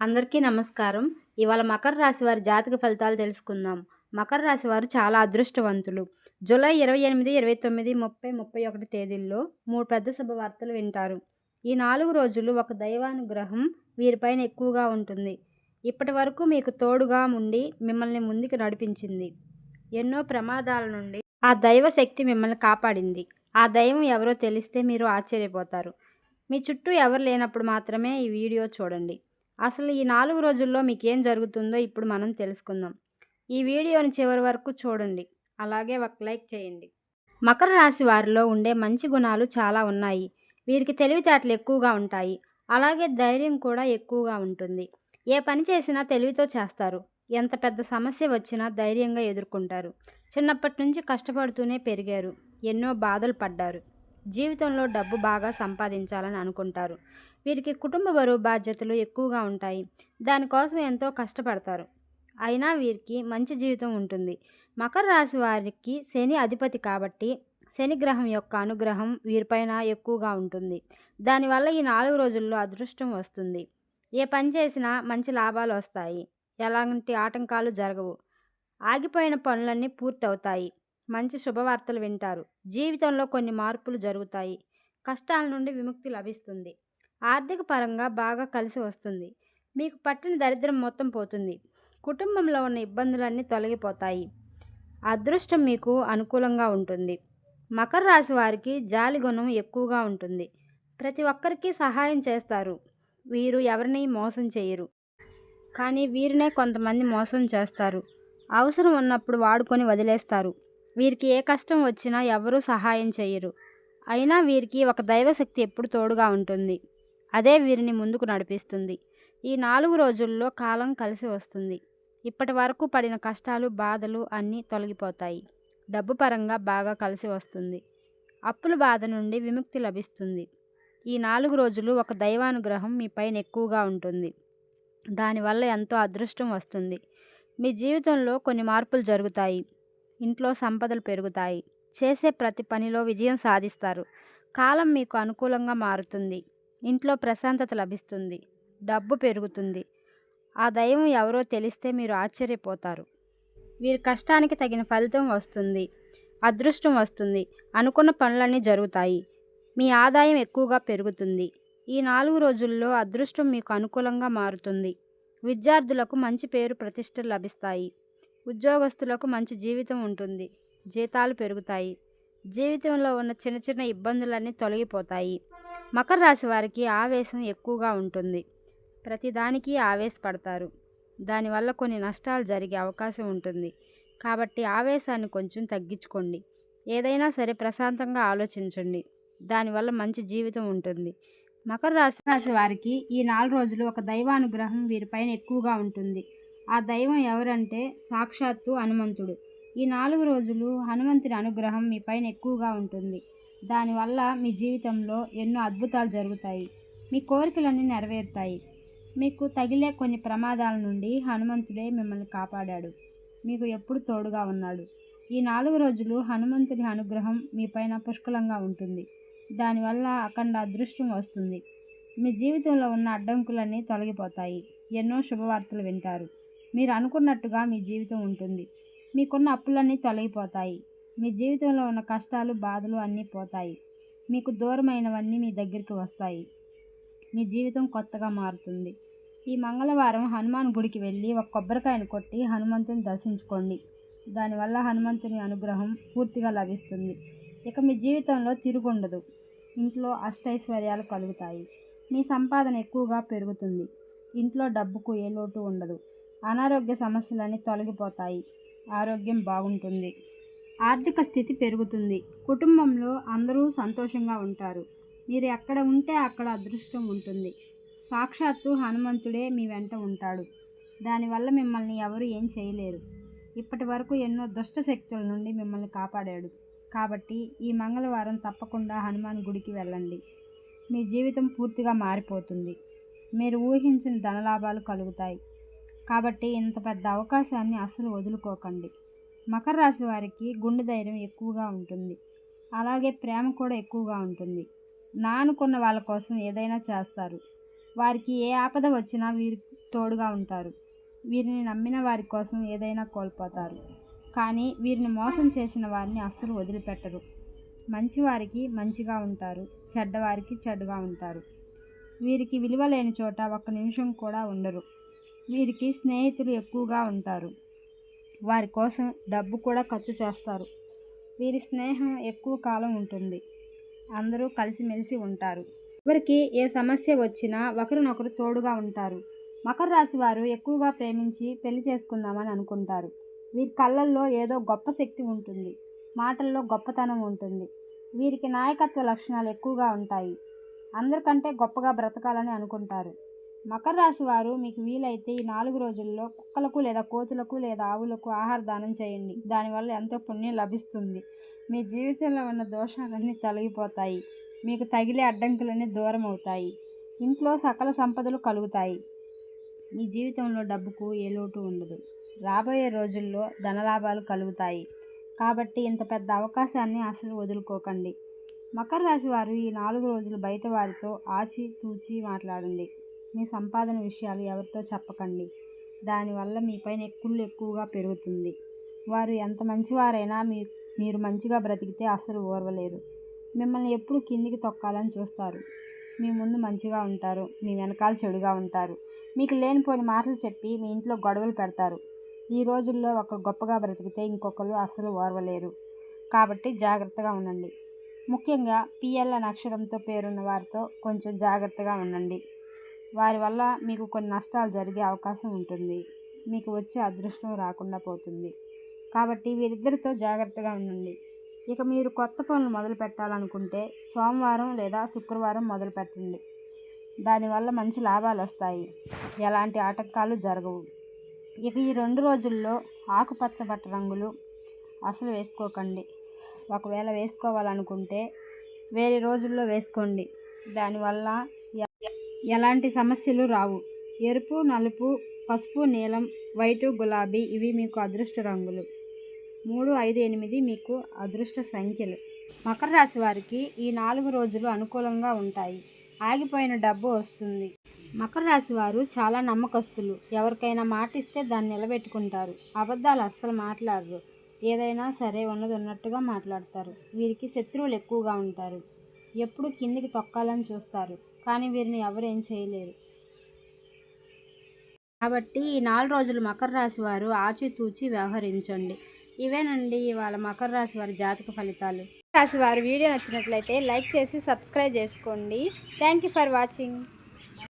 అందరికీ నమస్కారం. ఇవాళ మకర రాశి వారి జాతక ఫలితాలు తెలుసుకుందాం. మకర రాశి వారు చాలా అదృష్టవంతులు. జూలై ఇరవై ఎనిమిది ఇరవై తొమ్మిది ముప్పై ముప్పై ఒకటి తేదీల్లో మూడు పెద్ద శుభవార్తలు వింటారు. ఈ నాలుగు రోజులు ఒక దైవానుగ్రహం వీరిపైన ఎక్కువగా ఉంటుంది. ఇప్పటి వరకు మీకు తోడుగా ఉండి మిమ్మల్ని ముందుకు నడిపించింది. ఎన్నో ప్రమాదాల నుండి ఆ దైవ శక్తి మిమ్మల్ని కాపాడింది. ఆ దైవం ఎవరో తెలిస్తే మీరు ఆశ్చర్యపోతారు. మీ చుట్టూ ఎవరు లేనప్పుడు మాత్రమే ఈ వీడియో చూడండి. అసలు ఈ నాలుగు రోజుల్లో మీకు ఏం జరుగుతుందో ఇప్పుడు మనం తెలుసుకుందాం. ఈ వీడియోని చివరి వరకు చూడండి. అలాగే ఒక లైక్ చేయండి. మకర రాశి వారిలో ఉండే మంచి గుణాలు చాలా ఉన్నాయి. వీరికి తెలివితేటలు ఎక్కువగా ఉంటాయి. అలాగే ధైర్యం కూడా ఎక్కువగా ఉంటుంది. ఏ పని చేసినా తెలివితో చేస్తారు. ఎంత పెద్ద సమస్య వచ్చినా ధైర్యంగా ఎదుర్కొంటారు. చిన్నప్పటి నుంచి కష్టపడుతూనే పెరిగారు. ఎన్నో బాధలు పడ్డారు. జీవితంలో డబ్బు బాగా సంపాదించాలని అనుకుంటారు. వీరికి కుటుంబ బరువు బాధ్యతలు ఎక్కువగా ఉంటాయి. దానికోసం ఎంతో కష్టపడతారు. అయినా వీరికి మంచి జీవితం ఉంటుంది. మకర రాశి వారికి శని అధిపతి కాబట్టి శని గ్రహం యొక్క అనుగ్రహం వీరిపైన ఎక్కువగా ఉంటుంది. దానివల్ల ఈ నాలుగు రోజుల్లో అదృష్టం వస్తుంది. ఏ పని చేసినా మంచి లాభాలు వస్తాయి. ఎలాంటి ఆటంకాలు జరగవు. ఆగిపోయిన పనులన్నీ పూర్తవుతాయి. మంచి శుభవార్తలు వింటారు. జీవితంలో కొన్ని మార్పులు జరుగుతాయి. కష్టాల నుండి విముక్తి లభిస్తుంది. ఆర్థిక పరంగా బాగా కలిసి వస్తుంది. మీకు పట్టిన దరిద్రం మొత్తం పోతుంది. కుటుంబంలో ఉన్న ఇబ్బందులన్నీ తొలగిపోతాయి. అదృష్టం మీకు అనుకూలంగా ఉంటుంది. మకర రాశి వారికి జాలి గుణం ఎక్కువగా ఉంటుంది. ప్రతి ఒక్కరికి సహాయం చేస్తారు. వీరు ఎవరిని మోసం చేయరు. కానీ వీరినే కొంతమంది మోసం చేస్తారు. అవసరం ఉన్నప్పుడు వాడుకొని వదిలేస్తారు. వీరికి ఏ కష్టం వచ్చినా ఎవరూ సహాయం చేయరు అయినా వీరికి ఒక దైవశక్తి ఎప్పుడు తోడుగా ఉంటుంది. అదే వీరిని ముందుకు నడిపిస్తుంది. ఈ నాలుగు రోజుల్లో కాలం కలిసి వస్తుంది. ఇప్పటి వరకు పడిన కష్టాలు బాధలు అన్నీ తొలగిపోతాయి. డబ్బు పరంగా బాగా కలిసి వస్తుంది. అప్పుల బాధ నుండి విముక్తి లభిస్తుంది. ఈ నాలుగు రోజులు ఒక దైవానుగ్రహం మీ పైన ఎక్కువగా ఉంటుంది. దానివల్ల ఎంతో అదృష్టం వస్తుంది. మీ జీవితంలో కొన్ని మార్పులు జరుగుతాయి. ఇంట్లో సంపదలు పెరుగుతాయి. చేసే ప్రతి పనిలో విజయం సాధిస్తారు. కాలం మీకు అనుకూలంగా మారుతుంది. ఇంట్లో ప్రశాంతత లభిస్తుంది. డబ్బు పెరుగుతుంది. ఆ దైవం ఎవరో తెలిస్తే మీరు ఆశ్చర్యపోతారు. వీరి కష్టానికి తగిన ఫలితం వస్తుంది. అదృష్టం వస్తుంది. అనుకున్న పనులన్నీ జరుగుతాయి. మీ ఆదాయం ఎక్కువగా పెరుగుతుంది. ఈ నాలుగు రోజుల్లో అదృష్టం మీకు అనుకూలంగా మారుతుంది. విద్యార్థులకు మంచి పేరు ప్రతిష్టలు లభిస్తాయి. ఉద్యోగస్తులకు మంచి జీవితం ఉంటుంది. జీతాలు పెరుగుతాయి. జీవితంలో ఉన్న చిన్న చిన్న ఇబ్బందులన్నీ తొలగిపోతాయి. మకర రాశి వారికి ఆవేశం ఎక్కువగా ఉంటుంది. ప్రతిదానికి ఆవేశపడతారు. దానివల్ల కొన్ని నష్టాలు జరిగే అవకాశం ఉంటుంది. కాబట్టి ఆవేశాన్ని కొంచెం తగ్గించుకోండి. ఏదైనా సరే ప్రశాంతంగా ఆలోచించండి. దానివల్ల మంచి జీవితం ఉంటుంది. మకర రాశి రాశి వారికి ఈ నాలుగు రోజులు ఒక దైవానుగ్రహం వీరిపైన ఎక్కువగా ఉంటుంది. ఆ దైవం ఎవరంటే సాక్షాత్తు హనుమంతుడు. ఈ నాలుగు రోజులు హనుమంతుడి అనుగ్రహం మీ పైన ఎక్కువగా ఉంటుంది. దానివల్ల మీ జీవితంలో ఎన్నో అద్భుతాలు జరుగుతాయి. మీ కోరికలన్నీ నెరవేరుతాయి. మీకు తగిలే కొన్ని ప్రమాదాల నుండి హనుమంతుడే మిమ్మల్ని కాపాడాడు. మీకు ఎప్పుడు తోడుగా ఉన్నాడు. ఈ నాలుగు రోజులు హనుమంతుడి అనుగ్రహం మీ పైన పుష్కలంగా ఉంటుంది. దానివల్ల అఖండ అదృష్టం వస్తుంది. మీ జీవితంలో ఉన్న అడ్డంకులన్నీ తొలగిపోతాయి. ఎన్నో శుభవార్తలు వింటారు. మీరు అనుకున్నట్టుగా మీ జీవితం ఉంటుంది. మీకున్న అప్పులన్నీ తొలగిపోతాయి. మీ జీవితంలో ఉన్న కష్టాలు బాధలు అన్నీ పోతాయి. మీకు దూరమైనవన్నీ మీ దగ్గరికి వస్తాయి. మీ జీవితం కొత్తగా మారుతుంది. ఈ మంగళవారం హనుమాన్ గుడికి వెళ్ళి ఒక కొబ్బరికాయను కొట్టి హనుమంతుని దర్శించుకోండి. దానివల్ల హనుమంతుని అనుగ్రహం పూర్తిగా లభిస్తుంది. ఇక మీ జీవితంలో తిరుగుండదు. ఇంట్లో అష్టైశ్వర్యాలు కలుగుతాయి. మీ సంపాదన ఎక్కువగా పెరుగుతుంది. ఇంట్లో డబ్బుకు ఏ లోటు ఉండదు. అనారోగ్య సమస్యలన్నీ తొలగిపోతాయి. ఆరోగ్యం బాగుంటుంది. ఆర్థిక స్థితి పెరుగుతుంది. కుటుంబంలో అందరూ సంతోషంగా ఉంటారు. మీరు ఎక్కడ ఉంటే అక్కడ అదృష్టం ఉంటుంది. సాక్షాత్తు హనుమంతుడే మీ వెంట ఉంటాడు. దానివల్ల మిమ్మల్ని ఎవరు ఏం చేయలేరు. ఇప్పటి వరకు ఎన్నో దుష్ట శక్తుల నుండి మిమ్మల్ని కాపాడాడు. కాబట్టి ఈ మంగళవారం తప్పకుండా హనుమాన్ గుడికి వెళ్ళండి. మీ జీవితం పూర్తిగా మారిపోతుంది. మీరు ఊహించిన ధనలాభాలు కలుగుతాయి. కాబట్టి ఇంత పెద్ద అవకాశాన్ని అస్సలు వదులుకోకండి. మకర రాశి వారికి గుండె ధైర్యం ఎక్కువగా ఉంటుంది. అలాగే ప్రేమ కూడా ఎక్కువగా ఉంటుంది. నా అనుకున్న వాళ్ళ కోసం ఏదైనా చేస్తారు. వారికి ఏ ఆపద వచ్చినా వీరు తోడుగా ఉంటారు. వీరిని నమ్మిన వారి కోసం ఏదైనా కోల్పోతారు. కానీ వీరిని మోసం చేసిన వారిని అస్సలు వదిలిపెట్టరు. మంచివారికి మంచిగా ఉంటారు. చెడ్డవారికి చెడ్డగా ఉంటారు. వీరికి విలువ లేని చోట ఒక్క నిమిషం కూడా ఉండరు. వీరికి స్నేహితులు ఎక్కువగా ఉంటారు. వారి కోసం డబ్బు కూడా ఖర్చు చేస్తారు. వీరి స్నేహం ఎక్కువ కాలం ఉంటుంది. అందరూ కలిసిమెలిసి ఉంటారు. ఎవరికి ఏ సమస్య వచ్చినా ఒకరినొకరు తోడుగా ఉంటారు. మకర రాశి వారు ఎక్కువగా ప్రేమించి పెళ్ళి చేసుకుందామని అనుకుంటారు. వీరి కళ్ళల్లో ఏదో గొప్ప శక్తి ఉంటుంది. మాటల్లో గొప్పతనం ఉంటుంది. వీరికి నాయకత్వ లక్షణాలు ఎక్కువగా ఉంటాయి. అందరికంటే గొప్పగా బ్రతకాలని అనుకుంటారు. మకర రాశి వారు మీకు వీలైతే ఈ నాలుగు రోజుల్లో కుక్కలకు లేదా కోతులకు లేదా ఆవులకు ఆహార దానం చేయండి. దానివల్ల ఎంతో పుణ్యం లభిస్తుంది. మీ జీవితంలో ఉన్న దోషాలన్నీ తొలగిపోతాయి. మీకు తగిలే అడ్డంకులన్నీ దూరం అవుతాయి. ఇంట్లో సకల సంపదలు కలుగుతాయి. మీ జీవితంలో డబ్బుకు ఏ లోటు ఉండదు. రాబోయే రోజుల్లో ధనలాభాలు కలుగుతాయి. కాబట్టి ఇంత పెద్ద అవకాశాన్ని అసలు వదులుకోకండి. మకర రాశి వారు ఈ నాలుగు రోజులు బయట వారితో ఆచి తూచి మాట్లాడండి. మీ సంపాదన విషయాలు ఎవరితో చెప్పకండి. దానివల్ల మీపైన ఎక్కుళ్ళు ఎక్కువగా పెరుగుతుంది. వారు ఎంత మంచివారైనా మీ మీరు మంచిగా బ్రతికితే అస్సలు ఓర్వలేరు. మిమ్మల్ని ఎప్పుడు కిందికి తొక్కాలని చూస్తారు. మీ ముందు మంచిగా ఉంటారు. మీ వెనకాల చెడుగా ఉంటారు. మీకు లేనిపోని మాటలు చెప్పి మీ ఇంట్లో గొడవలు పెడతారు. ఈ రోజుల్లో ఒక గొప్పగా బ్రతికితే ఇంకొకరు అస్సలు ఓర్వలేరు. కాబట్టి జాగ్రత్తగా ఉండండి. ముఖ్యంగా పిఎల్ అనే అక్షరంతో పేరున్న వారితో కొంచెం జాగ్రత్తగా ఉండండి. వారి వల్ల మీకు కొన్ని నష్టాలు జరిగే అవకాశం ఉంటుంది. మీకు వచ్చే అదృష్టం రాకుండా పోతుంది. కాబట్టి వీరిద్దరితో జాగ్రత్తగా ఉండండి. ఇక మీరు కొత్త పనులు మొదలు పెట్టాలనుకుంటే సోమవారం లేదా శుక్రవారం మొదలు పెట్టండి. దానివల్ల మంచి లాభాలు వస్తాయి. ఎలాంటి ఆటంకాలు జరగవు. ఇక ఈ రెండు రోజుల్లో ఆకుపచ్చ బట్ట రంగులు అసలు వేసుకోకండి. ఒకవేళ వేసుకోవాలనుకుంటే వేరే రోజుల్లో వేసుకోండి. దానివల్ల ఎలాంటి సమస్యలు రావు. ఎరుపు నలుపు పసుపు నీలం వైటు గులాబీ ఇవి మీకు అదృష్ట రంగులు. మూడు ఐదు ఎనిమిది మీకు అదృష్ట సంఖ్యలు. మకర రాశి వారికి ఈ నాలుగు రోజులు అనుకూలంగా ఉంటాయి. ఆగిపోయిన డబ్బు వస్తుంది. మకర రాశి వారు చాలా నమ్మకస్తులు. ఎవరికైనా మాట ఇస్తే దాన్ని నిలబెట్టుకుంటారు. అబద్ధాలు అస్సలు మాట్లాడరు. ఏదైనా సరే ఉన్నది ఉన్నట్టుగా మాట్లాడతారు. వీరికి శత్రువులు ఎక్కువగా ఉంటారు. ఎప్పుడు కిందికి తొక్కాలని చూస్తారు. కానీ వీరిని ఎవరు ఏం చేయలేరు. కాబట్టి ఈ నాలుగు రోజులు మకర రాశి వారు ఆచితూచి వ్యవహరించండి. ఇవేనండి ఇవాళ మకర రాశి వారి జాతక ఫలితాలు. రాశి వారు వీడియో నచ్చినట్లయితే లైక్ చేసి సబ్స్క్రైబ్ చేసుకోండి. Thank you for watching.